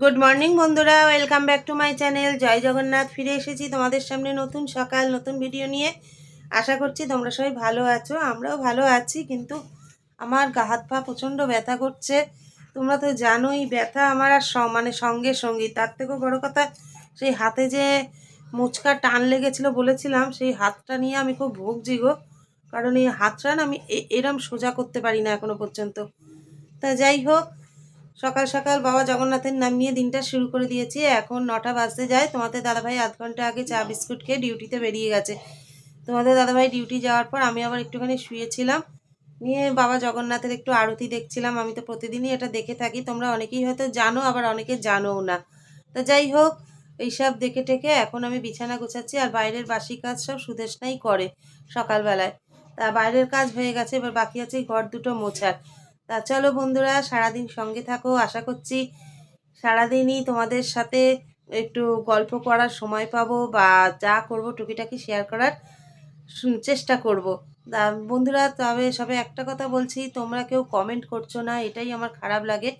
Good morning বন্ধুরা। Welcome back to my channel জয় জগন্নাথ, ফিরে এসেছি তোমাদের সামনে নতুন সকাল, নতুন ভিডিও নিয়ে। আশা করছি তোমরা সবাই ভালো আছো, আমরাও ভালো আছি, কিন্তু আমার গা হাত পা প্রচণ্ড ব্যথা করছে। তোমরা তো জানোই, ব্যথা আমার আর মানে সঙ্গে সঙ্গী। তার থেকেও বড় কথা, সেই হাতে যে মুচকা টান লেগেছিলো বলেছিলাম, সেই হাতটা নিয়ে আমি খুব ভুগছি গো। কারণ এই হাতটা না আমি এরম সোজা করতে পারি না এখনও পর্যন্ত। তা যাই হোক সকাল সকাল বাবা জগন্নাথের নাম নিয়ে দিনটা শুরু করে দিয়েছি। এখন নটা বাজতে যায়। তোমাদের দাদাভাই আধ ঘণ্টা আগে চা বিস্কুট খেয়ে ডিউটিতে বেরিয়ে গেছে। তোমাদের দাদাভাই ডিউটি যাওয়ার পর আমি আবার একটুখানি শুয়েছিলাম। নিয়ে বাবা জগন্নাথের একটু আরতি দেখছিলাম। আমি তো প্রতিদিনই এটা দেখে থাকি। তোমরা অনেকেই হয়তো জানো, আবার অনেকে জানোও না। তা যাই হোক এইসব দেখে টেকে এখন আমি বিছানা গোছাচ্ছি আর বাইরের বাসি কাজ সব সুদেশনাই করে সকালবেলায়। তা বাইরের কাজ হয়ে গেছে। এবার বাকি আছে ঘর দুটো মোছার। তা চলো বন্ধুরা, সারাদিন সঙ্গে থাকো, আশা করছি সারাদিনই তোমাদের সাথে একটু গল্প করার সময় পাবো বা যা করব টুকিটাকি শেয়ার করার চেষ্টা করব। তা বন্ধুরা, তবে সবে একটা কথা বলছি, তোমরা কেউ কমেন্ট করছ না, এটাই আমার খারাপ লাগে।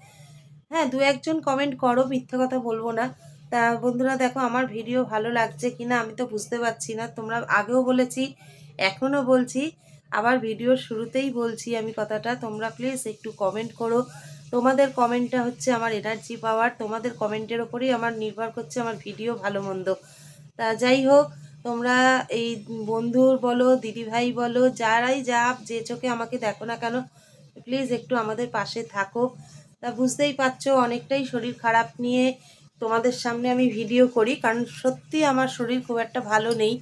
হ্যাঁ দু একজন কমেন্ট করো, মিথ্যে কথা বলব না। তা বন্ধুরা, দেখো আমার ভিডিও ভালো লাগছে কিনা আমি তো বুঝতে পারছি না। তোমরা আগেও বলেছি, এখনও বলছি আবার ভিডিওর শুরুতেই বলছি আমি কথাটা, তোমরা প্লিজ একটু কমেন্ট করো। তোমাদের কমেন্টটা হচ্ছে আমার এনার্জি পাওয়ার তোমাদের কমেন্টের ওপরেই আমার নির্ভর করছে আমার ভিডিও ভালো মন্দ। তা যাই হোক, তোমরা এই বন্ধুর বলো দিদিভাই বলো, যারাই যা যে চোখে আমাকে দেখো না কেন প্লিজ একটু আমাদের পাশে থাকো। তা বুঝতেই পারছ, অনেকটাই শরীর খারাপ নিয়ে তোমাদের সামনে আমি ভিডিও করি, কারণ সত্যি আমার শরীর খুব একটা ভালো নেই।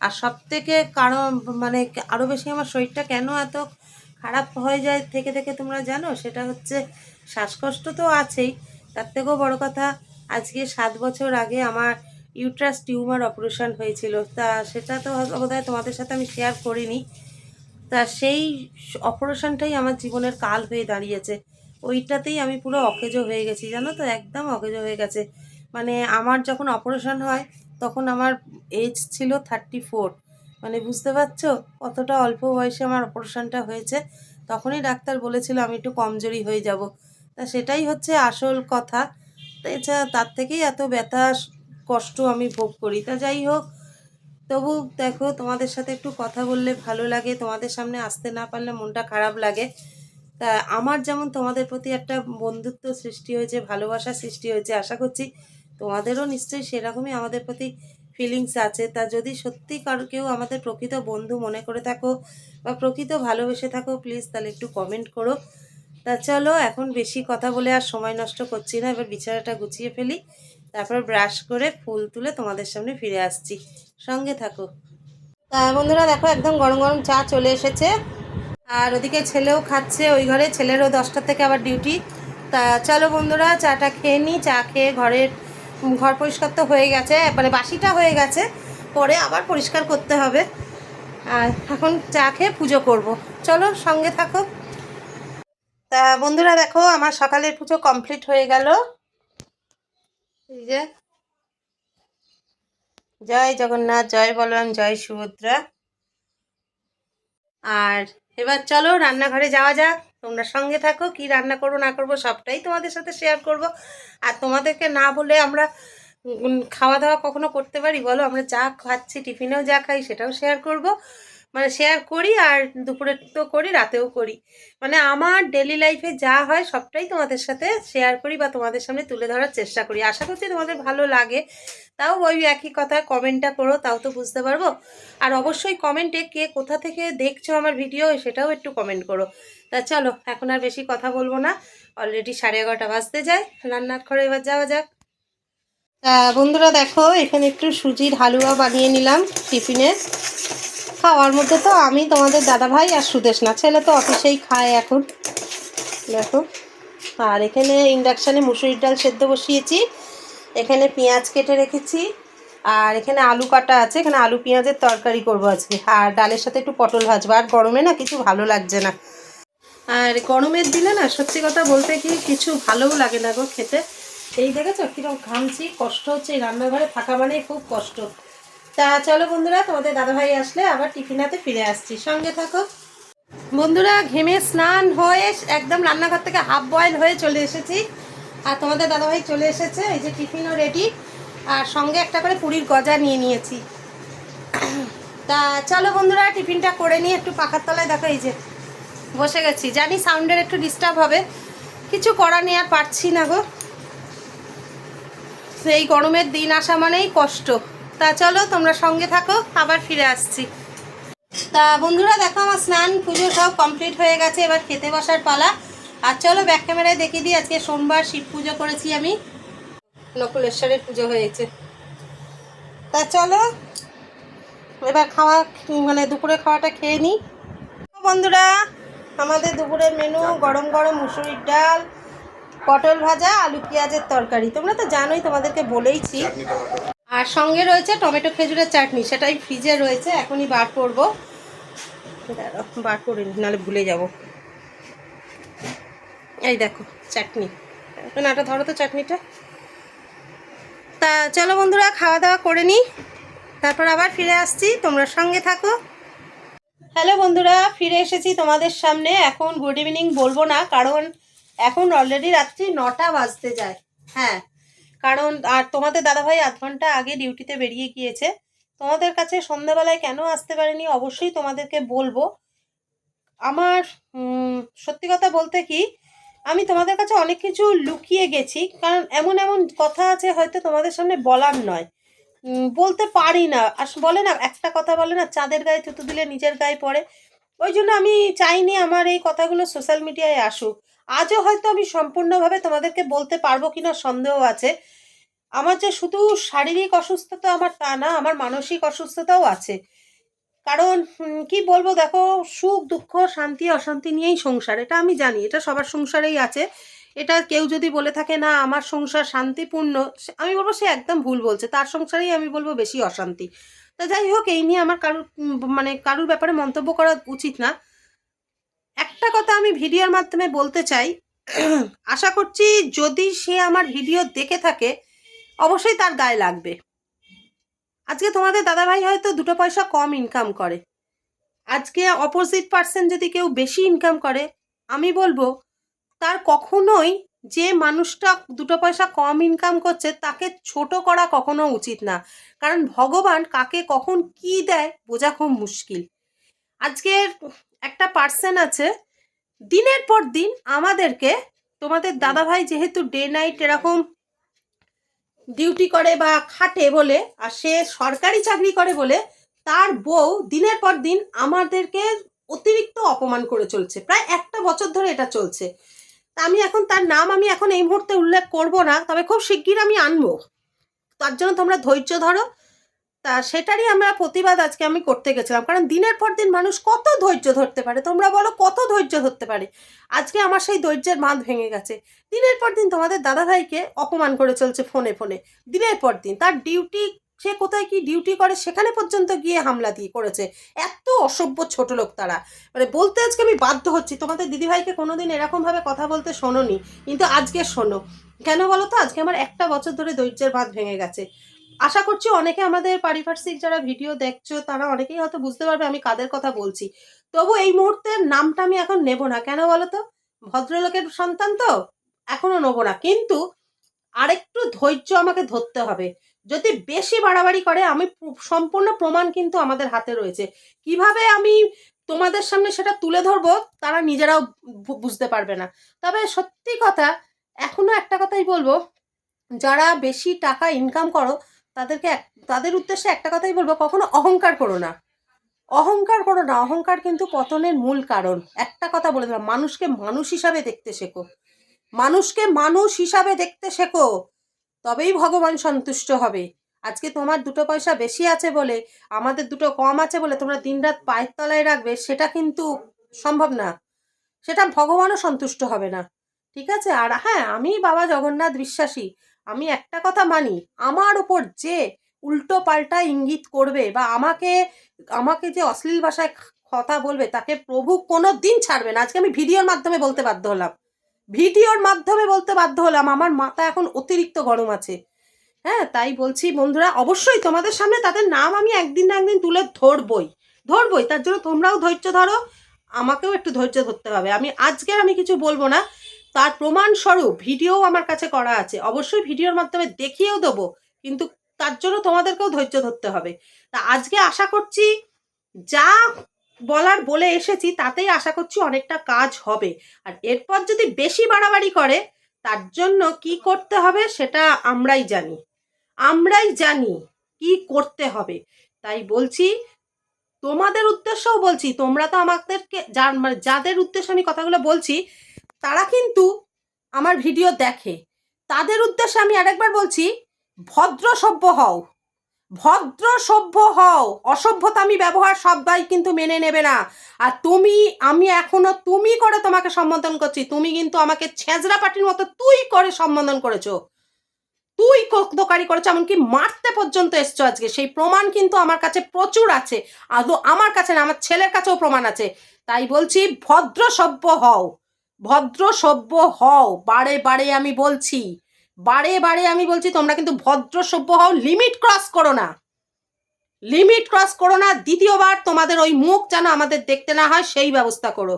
আর সব থেকে কারও মানে আরও বেশি আমার শরীরটা কেন এত খারাপ হয়ে যায় থেকে থেকে তোমরা জানো? সেটা হচ্ছে শ্বাসকষ্ট তো আছেই। তার থেকেও বড় কথা, আজকে সাত বছর আগে আমার ইউট্রাস টিউমার অপারেশন হয়েছিল। তা সেটা তো বোধহয় তোমাদের সাথে আমি শেয়ার করিনি। তা সেই অপারেশনটাই আমার জীবনের কাল হয়ে দাঁড়িয়েছে। ওইটাতেই আমি পুরো অকেজো হয়ে গেছি। জানো তো? একদম অকেজো হয়ে গেছে। মানে আমার যখন অপারেশন হয় তখন আমার এজ ছিল থার্টি ফোর মানে বুঝতে পারছ? কতটা অল্প বয়সে আমার অপারেশনটা হয়েছে। তখনই ডাক্তার বলেছিল আমি একটু কমজোরি হয়ে যাব। তা সেটাই হচ্ছে আসল কথা। এছাড়া তার থেকেই এত ব্যথা, কষ্ট আমি ভোগ করি। তা যাই হোক, তবু দেখো, তোমাদের সাথে একটু কথা বললে ভালো লাগে। তোমাদের সামনে আসতে না পারলে মনটা খারাপ লাগে। তা আমার যেমন তোমাদের প্রতি একটা বন্ধুত্ব সৃষ্টি হয়েছে, ভালোবাসা সৃষ্টি হয়েছে, আশা করছি তোমাদেরও নিশ্চয়ই সেরকমই আমাদের প্রতি ফিলিংস আছে। তা যদি সত্যি কারও কেউ আমাদের প্রকৃত বন্ধু মনে করে থাকো বা প্রকৃত ভালোবেসে থাকো প্লিজ তাহলে একটু কমেন্ট করো। তা চলো, এখন বেশি কথা বলে আর সময় নষ্ট করছি না। এবার বিছানাটা গুছিয়ে ফেলি, তারপর ব্রাশ করে ফুল তুলে তোমাদের সামনে ফিরে আসছি। সঙ্গে থাকো। তা বন্ধুরা দেখো, একদম গরম গরম চা চলে এসেছে। আর ওদিকে ছেলেও খাচ্ছে, ওই ঘরে ছেলেরও দশটার থেকে আবার ডিউটি তা চলো বন্ধুরা, চাটা খেয়ে নিই চা খেয়ে ঘরের ঘর পরিষ্কার তো হয়ে গেছে মানে বাসিটা হয়ে গেছে, পরে আবার পরিষ্কার করতে হবে। আর এখন চা খেয়ে পুজো করব। চলো সঙ্গে থাকো। তা বন্ধুরা দেখো, আমার সকালের পুজো কমপ্লিট হয়ে গেল। এই যে, জয় জগন্নাথ, জয় বলরাম, জয় সুভদ্রা। আর এবার চলো রান্নাঘরে যাওয়া যাক। তোমরা সঙ্গে থাকো, কি রান্না করব, না করব, সবটাই তোমাদের সাথে শেয়ার করব। আর তোমাদেরকে না বলে আমরা খাওয়া দাওয়া কখনো করতে পারি? বলো, আমরা যা খাচ্ছি, টিফিনেও যা খাই, সেটাও শেয়ার করব। মানে শেয়ার করি আর দুপুরে তো করি, রাতেও করি। মানে আমার ডেলি লাইফে যা হয় সবটাই তোমাদের সাথে শেয়ার করি বা তোমাদের সামনে তুলে ধরার চেষ্টা করি। আশা করছি তোমাদের ভালো লাগে। তাও ওই একই কথা কমেন্টটা করো, তাও তো বুঝতে পারব। আর অবশ্যই কমেন্টে কে কোথা থেকে দেখছ আমার ভিডিও সেটাও একটু কমেন্ট করো। তা চলো, এখন আর বেশি কথা বলব না। অলরেডি সাড়ে এগারোটা বাজতে যায়। রান্নার ঘরে এবার যাওয়া যাক। বন্ধুরা দেখো, এখানে একটু সুজির হালুয়া বানিয়ে নিলাম টিফিনে। খাওয়ার মধ্যে তো আমি তোমাদের দাদা ভাই আর সুদেশ না ছেলে তো অফিসেই খায় এখন। দেখো। আর এখানে ইন্ডাকশানে মুসুরির ডাল সেদ্ধ বসিয়েছি। এখানে পেঁয়াজ কেটে রেখেছি। আর এখানে আলু কাটা আছে। এখানে আলু পেঁয়াজের তরকারি করব আজকে। আর ডালের সাথে একটু পটল ভাজবো। আর গরমে না কিছু ভালো লাগছে না। আর গরমের দিনে না সত্যি কথা বলতে কি কিছু ভালোও লাগে না গো খেতে। এই দেখেছ কীরকম ঘামছি? কষ্ট হচ্ছে এই রান্নাঘরে থাকা মানেই খুব কষ্ট। তা চলো বন্ধুরা, তোমাদের দাদাভাই আসলে আবার টিফিনাতে ফিরে আসছি। সঙ্গে থাকো। বন্ধুরা, ঘেমে স্নান হয়ে একদম রান্নাঘর থেকে হাফ বয়েল হয়ে চলে এসেছি। আর তোমাদের দাদাভাই চলে এসেছে, এই যে টিফিনও রেডি আর সঙ্গে একটা করে পুরীর গজা নিয়ে নিয়েছি। তা চলো বন্ধুরা, টিফিনটা করে নিয়ে একটু পাখার তলায় দেখো, এই যে বসে গেছি। জানি সাউন্ডের একটু ডিস্টার্ব হবে। কিছু করা নেই, আর পারছি না গো। এই গরমের দিন আসা মানেই কষ্ট। তা চলো, তোমরা সঙ্গে থাকো, আবার ফিরে আসছি। তা বন্ধুরা, দেখো আমার স্নান পুজো সব কমপ্লিট হয়ে গেছে, এবার খেতে বসার পালা। আর চলো ব্যাক ক্যামেরায় দেখিয়ে দিই, আজকে সোমবার শিব পুজো করেছি আমি। নকুলেশ্বরের পুজো হয়েছে। তা চলো, এবার খাওয়া মানে দুপুরে খাওয়াটা খেয়ে নিই। বন্ধুরা, আমাদের দুপুরের মেনু গরম গরম মুসুরির ডাল, পটল ভাজা, আলু পেঁয়াজের তরকারি। তোমরা তো জানোই, তোমাদেরকে বলেইছি। আর সঙ্গে রয়েছে টমেটো খেজুরের চাটনি, সেটাই ফ্রিজে রয়েছে, এখনই বার করব। বার করে নাহলে ভুলে যাব। এই দেখো, চাটনি। নাটা ধরো তো চাটনিটা। তা চলো বন্ধুরা, খাওয়া দাওয়া করে নিই তারপর আবার ফিরে আসছি, তোমরা সঙ্গে থাকো। হ্যালো বন্ধুরা, ফিরে এসেছি তোমাদের সামনে। এখন গুড ইভিনিং বলব না, কারণ এখন অলরেডি রাত্রি নটা বাজতে যায়। হ্যাঁ কারণ, আর তোমাদের দাদাভাই আধ ঘণ্টা আগে ডিউটিতে বেরিয়ে গিয়েছে। তোমাদের কাছে সন্ধ্যাবেলায় কেন আসতে পারিনি অবশ্যই তোমাদেরকে বলব। আমার সত্যি কথা বলতে কি, আমি তোমাদের কাছে অনেক কিছু লুকিয়ে গেছি, কারণ এমন এমন কথা আছে হয়তো তোমাদের সামনে বলার নয়। বলতে পারি না। আর বলে না, একটা কথা বলে না, চাঁদের গায়ে থুতু দিলে নিজের গায়ে পড়ে। ওই জন্য আমি চাইনি আমার এই কথাগুলো সোশ্যাল মিডিয়ায় আসুক। আজও হয়তো আমি সম্পূর্ণভাবে তোমাদেরকে বলতে পারব কিনা সন্দেহ আছে। আমার যে শুধু শারীরিক অসুস্থতা আমার তা না, আমার মানসিক অসুস্থতাও আছে। কারণ কি বলব দেখো, সুখ, দুঃখ, শান্তি, অশান্তি নিয়েই সংসার, এটা আমি জানি, এটা সবার সংসারেই আছে। এটা কেউ যদি বলে থাকে, না, আমার সংসার শান্তিপূর্ণ আমি বলব সে একদম ভুল বলছে, তার সংসারেই আমি বলব বেশি অশান্তি। তা যাই হোক, এই নিয়ে আমার কারুর মানে কারুর ব্যাপারে মন্তব্য করা উচিত না। একটা কথা আমি ভিডিওর মাধ্যমে বলতে চাই। আশা করছি যদি সে আমার ভিডিও দেখে থাকে, অবশ্যই তার গায়ে লাগবে। আজকে তোমাদের দাদাভাই হয়তো দুটো পয়সা কম ইনকাম করে। আজকে অপোজিট পার্সন যদি কেউ বেশি ইনকাম করে, আমি বলব, তার কখনোই যে মানুষটা দুটো পয়সা কম ইনকাম করছে, তাকে ছোট করা কখনো উচিত না। কারণ ভগবান কাকে কখন কি দেয়, বোঝা খুব মুশকিল। আজকের একটা পার্সন আছে দিনের পর দিন আমাদেরকে তোমাদের দাদাভাই যেহেতু ডে নাইট এরকম ডিউটি করে বা খাটে বলে আর সে সরকারি চাকরি করে বলে তার বউ দিনের পর দিন আমাদেরকে অতিরিক্ত অপমান করে চলছে। প্রায় একটা বছর ধরে এটা চলছে। তা আমি এখন তার নাম আমি এখন এই মুহূর্তে উল্লেখ করব না তবে খুব শিগগির আমি আনব। তার জন্য তোমরা ধৈর্য ধরো। তা সেটারই আমরা প্রতিবাদ আজকে আমি করতে গেছিলাম। কারণ দিনের পর দিন মানুষ কত ধৈর্য ধরতে পারে? তোমরা বলো কত ধৈর্য ধরতে পারে? আজকে আমার সেই ধৈর্যের বাঁধ ভেঙে গেছে। দিনের পর দিন তোমাদের দাদাভাইকে অপমান করে চলছে ফোনে ফোনে। দিনের পর দিন তার ডিউটি, সে কোথায় কি ডিউটি করে সেখানে পর্যন্ত গিয়ে হামলা দিয়ে করেছে। এত অসভ্য ছোট লোক তারা। মানে বলতে আজকে আমি বাধ্য হচ্ছি। তোমাদের দিদিভাইকে কোনোদিন এরকমভাবে কথা বলতে শোনোনি। কিন্তু আজকে শোনো। কেন বলো তো? আজকে আমার একটা বছর ধরে ধৈর্যের বাঁধ ভেঙে গেছে। আশা করছি অনেকে আমাদের পারিপার্শ্বিক যারা ভিডিও দেখছ, তারা অনেকেই হয়তো বুঝতে পারবে আমি কাদের কথা বলছি। তবু এই মুহূর্তের নামটা আমি এখন নেব না। কেন বলো তো ভদ্রলোকের সন্তান তো, এখনও নেব না। কিন্তু আরেকটু ধৈর্য আমাকে ধরতে হবে। যদি বেশি বাড়াবাড়ি করে, আমি সম্পূর্ণ প্রমাণ কিন্তু আমাদের হাতে রয়েছে। কীভাবে আমি তোমাদের সামনে সেটা তুলে ধরবো, তারা নিজেরাও বুঝতে পারবে না। তবে সত্যি কথা, এখনও একটা কথাই বলব, যারা বেশি টাকা ইনকাম করো তাদেরকে এক- তাদের উদ্দেশ্যে একটা কথাই বলব, কখনো অহংকার করো না। অহংকার করো না, অহংকার কিন্তু পতনের মূল কারণ। একটা কথা বলে দিলাম, মানুষকে মানুষ হিসাবে দেখতে শেখো। মানুষকে মানুষ হিসাবে দেখতে শেখো, তবেই ভগবান সন্তুষ্ট হবে। আজকে তোমার দুটো পয়সা বেশি আছে বলে, আমাদের দুটো কম আছে বলে তোমরা দিনরাত পায়ের তলায় রাখবে, সেটা কিন্তু সম্ভব না। সেটা ভগবানও সন্তুষ্ট হবে না। ঠিক আছে? আর হ্যাঁ আমি বাবা জগন্নাথ বিশ্বাসী। আমি একটা কথা মানি, আমার ওপর যে উল্টো পাল্টা ইঙ্গিত করবে বা আমাকে আমাকে যে অশ্লীল ভাষায় কথা বলবে তাকে প্রভু কোনো দিন ছাড়বে না। আজকে আমি ভিডিওর মাধ্যমে বলতে বাধ্য হলাম। ভিডিওর মাধ্যমে বলতে বাধ্য হলাম, আমার মাথা এখন অতিরিক্ত গরম আছে। হ্যাঁ তাই বলছি বন্ধুরা, অবশ্যই তোমাদের সামনে তাদের নাম আমি একদিন না একদিন তুলে ধরবই। ধরবই, তার জন্য তোমরাও ধৈর্য ধরো, আমাকেও একটু ধৈর্য ধরতে হবে। আমি, আজকের আমি কিছু বলব না। তার প্রমাণস্বরূপ ভিডিও আমার কাছে করা আছে। অবশ্যই ভিডিওর মাধ্যমে দেখিয়েও দেবো, কিন্তু তার জন্য তোমাদেরকেও ধৈর্য ধরতে হবে। তা আজকে আশা করছি, যা বলার বলে এসেছি, তাতেই আশা করছি অনেকটা কাজ হবে। আর এরপর যদি বেশি বাড়াবাড়ি করে, তার জন্য কি করতে হবে সেটা আমরাই জানি। আমরাই জানি কি করতে হবে। তাই বলছি, তোমাদের উদ্দেশ্যও বলছি, তোমরা তো আমাদেরকে, যার মানে যাদের উদ্দেশ্যে আমি কথাগুলো বলছি তারা কিন্তু আমার ভিডিও দেখে। তাদের উদ্দেশ্যে আমি আরেকবার বলছি, ভদ্র সভ্য হও। ভদ্র সভ্য হও। অসভ্যতা আমি ব্যবহার সবাই কিন্তু মেনে নেবে না। আর তুমি, আমি এখনও তুমি করে তোমাকে সম্বোধন করছি। তুমি কিন্তু আমাকে ছেঁচড়া পাটির মতো তুই করে সম্বোধন করেছ। তুই দোকারি করেছ, এমনকি মারতে পর্যন্ত এসছো আজকে। সেই প্রমাণ কিন্তু আমার কাছে প্রচুর আছে। আদৌ আমার কাছে না, আমার ছেলের কাছেও প্রমাণ আছে। তাই বলছি, ভদ্র সভ্য হও। ভদ্র সভ্য হও। বারে বারে আমি বলছি, বারে বারে আমি বলছি, তোমরা কিন্তু ভদ্র সভ্য হও লিমিট ক্রস করো না। লিমিট ক্রস করো না, দ্বিতীয়বার তোমাদের ওই মুখ যেন আমাদের দেখতে না হয়, সেই ব্যবস্থা করো।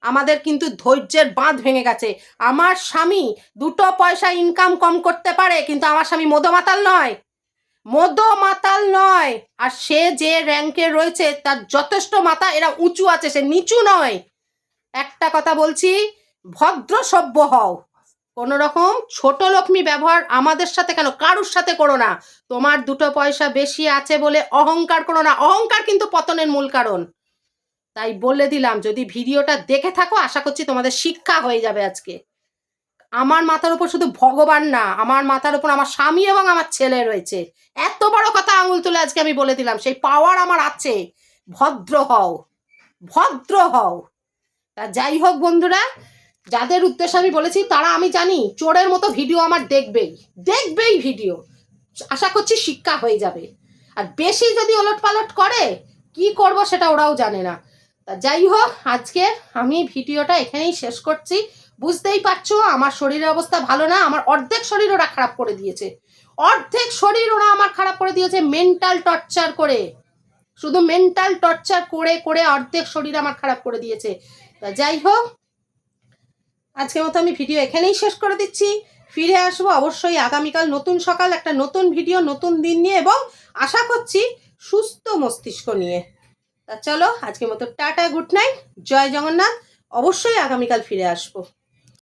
আমাদের কিন্তু ধৈর্যের বাঁধ ভেঙে গেছে। আমার স্বামী দুটো পয়সা ইনকাম কম করতে পারে, কিন্তু আমার স্বামী মদমাতাল নয়। মদ মাতাল নয়। আর সে যে র্যাঙ্কে রয়েছে, তার যথেষ্ট মাথা এরা উঁচু আছে, সে নিচু নয়। একটা কথা বলছি, ভদ্র সভ্য হও। কোনো রকম ছোট লক্ষ্মী ব্যবহার আমাদের সাথে কেন? কারুর সাথে করো না। তোমার দুটো পয়সা বেশি আছে বলে অহংকার করো না। অহংকার কিন্তু পতনের মূল কারণ। তাই বলে দিলাম, যদি ভিডিওটা দেখে থাকো, আশা করছি তোমাদের শিক্ষা হয়ে যাবে আজকে। আমার মাথার উপর শুধু ভগবান না, আমার মাথার উপর আমার স্বামী এবং আমার ছেলে রয়েছে। এত বড় কথা আঙুল তুলে আজকে আমি বলে দিলাম, সেই পাওয়ার আমার আছে। ভদ্র হও। ভদ্র হও। তা যাই হোক বন্ধুরা, যাদের উদ্দেশ্যে আমি বলেছি, তারা আমি জানি, চোরের মতো ভিডিও আমার দেখবেই দেখবেই ভিডিও। আশা করছি শিক্ষা হয়ে যাবে। আর বেশি যদি ওলট পালট করে, কি করব সেটা ওরাও জানে না। তা যাই হোক, আজকে আমি ভিডিওটা এখানেই শেষ করছি। বুঝতেই পারছ, আমার শরীরের অবস্থা ভালো না, আমার অর্ধেক শরীর ওরা খারাপ করে দিয়েছে। অর্ধেক শরীর ওরা আমার খারাপ করে দিয়েছে মেন্টাল টর্চার করে। শুধু মেন্টাল টর্চার করে করে অর্ধেক শরীর আমার খারাপ করে দিয়েছে। তা যাই হোক, আজকের মতো আমি ভিডিও এখানেই শেষ করে দিচ্ছি। ফিরে আসব অবশ্যই আগামীকাল নতুন সকাল, একটা নতুন ভিডিও, নতুন দিন নিয়ে এবং আশা করছি সুস্থ মস্তিষ্ক নিয়ে। তা চলো, আজকের মতো টাটা, গুড নাইট, জয় জগন্নাথ। অবশ্যই আগামীকাল ফিরে আসব।